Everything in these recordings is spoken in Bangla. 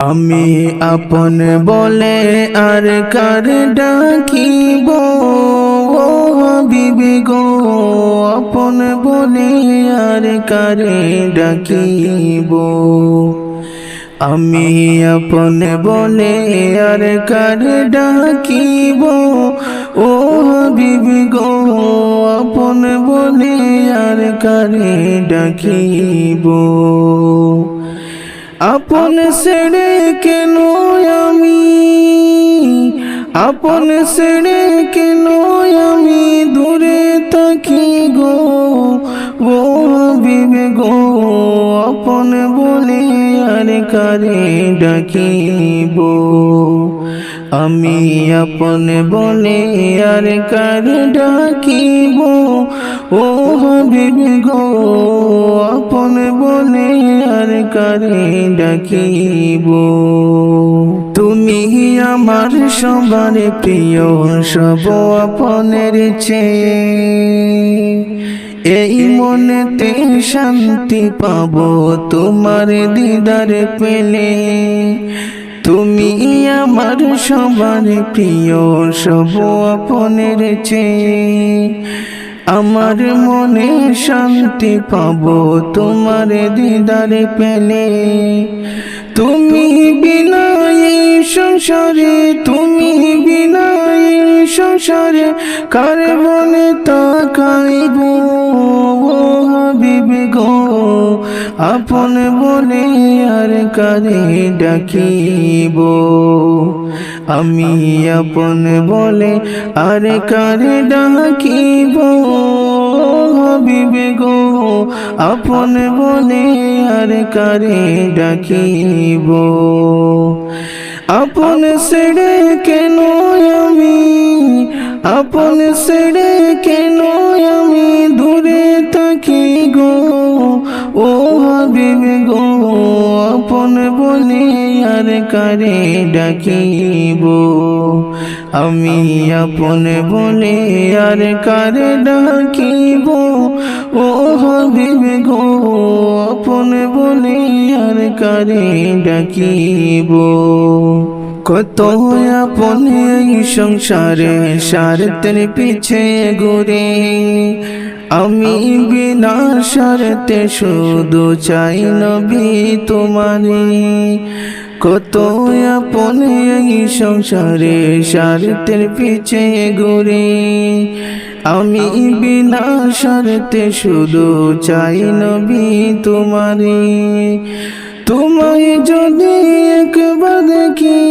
আমি আপন বলে আর কার ডাকিব? বিবি গো, আপন বলে আর কারে ডাকিব? আমি আপন বলে আর কার ডাকিব? ও বিবি গো, আপন বলে আর কারে ডাকিব? আপন ছেড়ে কেন আমি? আপন ছেড়ে কেন আমি? দূরে থাকি গো ও বিবে গো। আপন বলে আর কারে ডাকিব? আমি আপন বলে আর কারে ডাকিব? ও বিবে গো আপন বলে আর কারে ডাকিব? তুমি আমার সবার প্রিয় সব আপনের চেয়ে। এই মনেতে শান্তি পাব তোমার দিদার পেলে। তুমি আমার সবার প্রিয় সব আপনের চেয়ে। আমার মনে শান্তি পাব, তোমার দিদারে পেলে। তুমি বিনয়ে সংসারে, তুমি বিনয়ে সংসারে, কার মনে তাকাইব? আপন বলে আর কারে ডাকিব। আমি আপন বলে আর কারে ডাকিব। বিবে গো, আপন বলে আর কারে ডাকিব। আপন ছেড়ে কেন আমি? আপন ছেড়ে কেন আমি? দূরে থাকি গো। গো আপন বলে আর কারে ডাকিব? আমি আপন বলে আর কারে ডাকিব? ও হাবিবে গো, আপন বলে আর কারে ডাকিব? কত আপনে সংসারে স্বার্থের পিছে ঘুরে আমি বিনা স্বার্থে শুধু চাই নবী তোমারে কত আপনে এই সংসারে স্বার্থের পিছে ঘুরে। আমি বিনা স্বার্থে শুধু চাই নবী তোমারে তোমায় যদি একবার দেখি,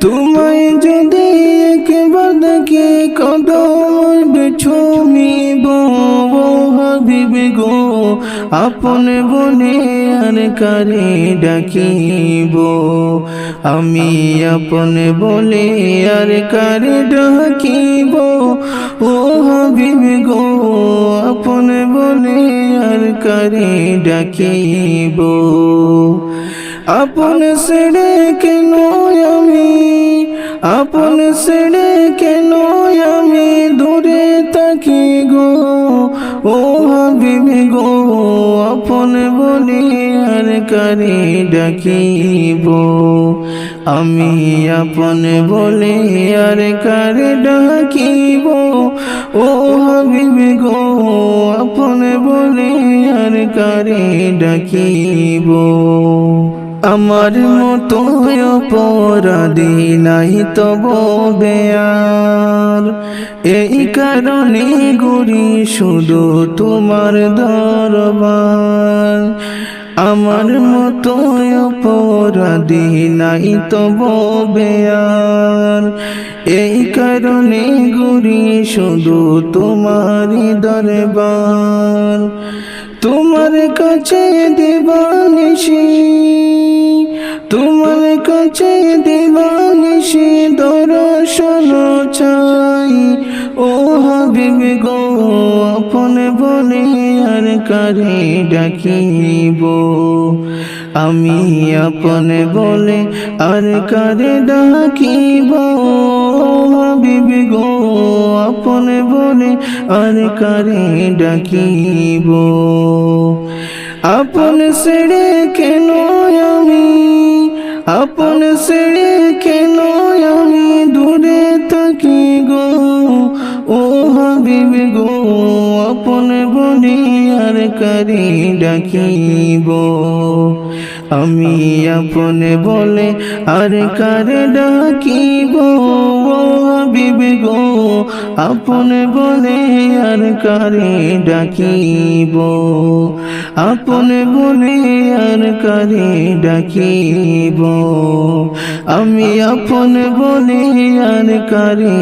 তোমায় আপন বনে আর কারে ডাকিব? আমি আপন বলে আর কারে ডাকিব? ও হাবিবে গো, আপন বলে আর কারে ডাকিব? আপন ছেড়ে কেন আমি? আপন ছেড়ে কেন আমি দূরে থাকি গো? ও হাবিবি গো আপন বলি আর কারি ডাকিব। আমি আপন বলে আর কারে ডাকিব। ও হাবিব গো, আপন বলে আর কারে ডাকিব। আমার মতো অপরাধী নাই তব বেয়ার। এই কারণে গুরি শুধু তোমার দরবার। আমার মতো অপরাধী নাই তব বেয়ার। এই কারণে গুরি শুধু তোমারই দরবার। তোমার কাছে দেবানিসি কাছে দেবানিসি দর্শন চাই। ও হাবিবে গো, আপন বলে আর কারে ডাকিব? আমি আপন বলে আর কারে ডাকিব? হাবিবে গো, আপন বলে আর কারে ডাকিব? আপন ছেড়ে কেন আপন ছেড়ে কেন আমি দূরে থাকি গো? ও হাবিব গো। বলি আর কারি ডাকিব। আমি আপন বলে আর কারে ডাকিব? ও হাবিব গো, আপন বলে আর কারে ডাকিব? আপন বলে আর কারে ডাকিব? আমি আপন বলে আর কারে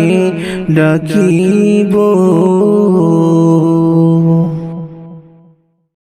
ডাকিব।